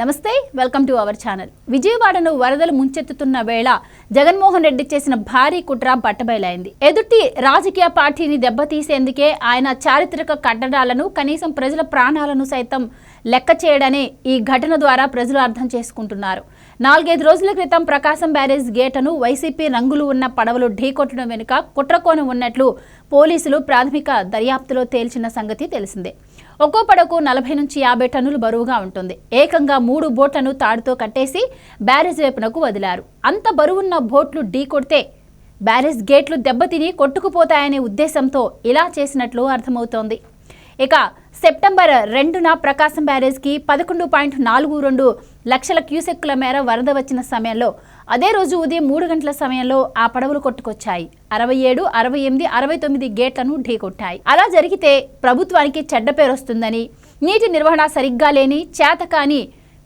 నమస్తే welcome to our channel. విజయవాడను వరదలు ముంచెత్తుతున్న వేళ జగన్మోహన్ రెడ్డి చేసిన భారీ కుట్ర బట్టబయలైంది. ఎదుటి రాజకీయ పార్టీని దెబ్బతీసేందుకే ఆయన చారిత్రక కట్టడాలను కనీసం ప్రజల ప్రాణాలను సైతం లెక్క చేయడనే ఈ ఘటన ద్వారా ప్రజలు అర్థం చేసుకుంటున్నారు. నాలుగైదు రోజుల క్రితం ప్రకాశం బ్యారేజ్ గేటను వైసీపీ రంగులు ఉన్న పడవలు ఢీకొట్టడం వెనుక కుట్రకోణం ఉన్నట్లు పోలీసులు ప్రాథమిక దర్యాప్తులో తేల్చిన సంగతి తెలిసిందే. ఒక్కో పడకు నలభై నుంచి యాభై టన్నులు బరువుగా ఉంటుంది. ఏకంగా మూడు బోట్లను తాడుతో కట్టేసి బ్యారేజ్ వైపునకు వదిలారు. అంత బరువున్న బోట్లు ఢీ కొడితే బ్యారేజ్ గేట్లు దెబ్బతిని కొట్టుకుపోతాయనే ఉద్దేశంతో ఇలా చేసినట్లు అర్థమవుతోంది. ఇక సెప్టెంబర్ రెండున ప్రకాశం బ్యారేజ్కి పదకొండు పాయింట్ నాలుగు రెండు లక్షల క్యూసెక్కుల మేర వరద వచ్చిన సమయంలో అదే రోజు ఉదయం మూడు గంటల సమయంలో ఆ పడవలు కొట్టుకొచ్చాయి. అరవై ఏడు అరవై ఎనిమిది అరవై తొమ్మిది గేట్లను ఢీకొట్టాయి అలా జరిగితే ప్రభుత్వానికి చెడ్డ పేరు వస్తుందని నీటి నిర్వహణ సరిగ్గా లేని చేతకాని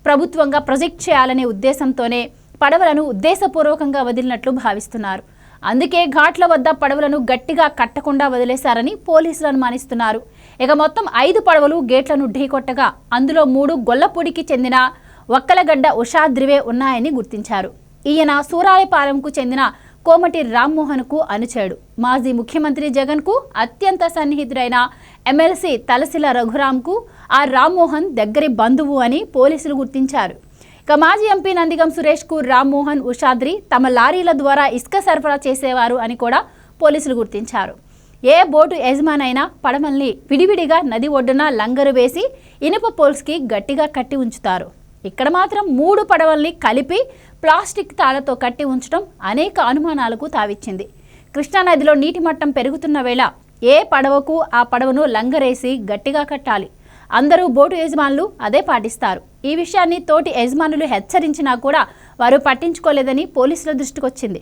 ప్రభుత్వంగా ప్రొజెక్ట్ చేయాలనే ఉద్దేశంతోనే పడవలను ఉద్దేశపూర్వకంగా వదిలినట్లు భావిస్తున్నారు. అందుకే ఘాట్ల వద్ద పడవలను గట్టిగా కట్టకుండా వదిలేశారని పోలీసులు అనుమానిస్తున్నారు. ఇక మొత్తం ఐదు పడవలు గేట్లను ఢీకొట్టగా అందులో మూడు గొల్లపూడికి చెందిన ఒక్కలగడ్డ ఉషాద్రివే ఉన్నాయని గుర్తించారు. ఈయన సూరాయపాలెంకు చెందిన కోమటి రామ్మోహన్కు అనుచాడు మాజీ ముఖ్యమంత్రి జగన్కు అత్యంత సన్నిహితుడైన ఎమ్మెల్సీ తలసిల రఘురామ్కు ఆ రామ్మోహన్ దగ్గరి బంధువు అని పోలీసులు గుర్తించారు. ఇక మాజీ ఎంపీ నందిగం సురేష్కు రామ్మోహన్ ఉషాద్రి తమ లారీల ద్వారా ఇసుక సరఫరా చేసేవారు అని కూడా పోలీసులు గుర్తించారు. ఏ బోటు యజమానైనా పడమల్ని విడివిడిగా నది ఒడ్డున లంగరు వేసి ఇనుప పోల్స్కి గట్టిగా కట్టి ఉంచుతారు. ఇక్కడ మాత్రం మూడు పడవల్ని కలిపి ప్లాస్టిక్ తాళ్ళతో కట్టి ఉంచడం అనేక అనుమానాలకు తావిచ్చింది. కృష్ణానదిలో నీటి మట్టం పెరుగుతున్న వేళ ఏ పడవకు ఆ పడవను లంగరేసి గట్టిగా కట్టాలి. అందరూ బోటు యజమానులు అదే పాటిస్తారు. ఈ విషయాన్ని తోటి యజమానులు హెచ్చరించినా కూడా వారు పట్టించుకోలేదని పోలీసుల దృష్టికొచ్చింది.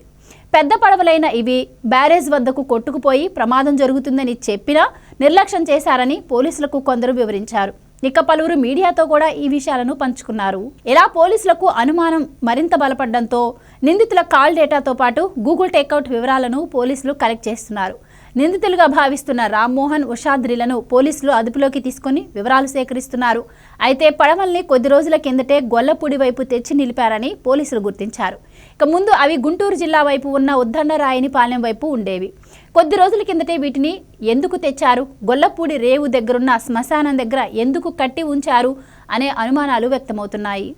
పెద్ద పడవలైన ఇవి బ్యారేజ్ వద్దకు కొట్టుకుపోయి ప్రమాదం జరుగుతుందని చెప్పినా నిర్లక్ష్యం చేశారని పోలీసులకు కొందరు వివరించారు. ఇక పలువురు మీడియాతో కూడా ఈ విషయాలను పంచుకున్నారు. ఇలా పోలీసులకు అనుమానం మరింత బలపడడంతో నిందితుల కాల్ డేటాతో పాటు గూగుల్ టేక్అవుట్ వివరాలను పోలీసులు కలెక్ట్ చేస్తున్నారు. నిందితులుగా భావిస్తున్న రామ్మోహన్ ఉషాద్రిలను పోలీసులు అదుపులోకి తీసుకుని వివరాలు సేకరిస్తున్నారు. అయితే పడవల్ని కొద్ది రోజుల కిందటే గొల్లపూడి వైపు తెచ్చి నిలిపారని పోలీసులు గుర్తించారు. ఇక ముందు అవి గుంటూరు జిల్లా వైపు ఉన్న ఉద్దండరాయని పాలెం వైపు ఉండేవి. కొద్ది రోజుల కిందటే వీటిని ఎందుకు తెచ్చారు? గొల్లపూడి రేవు దగ్గరున్న శ్మశానం దగ్గర ఎందుకు కట్టి ఉంచారు? అనే అనుమానాలు వ్యక్తమవుతున్నాయి.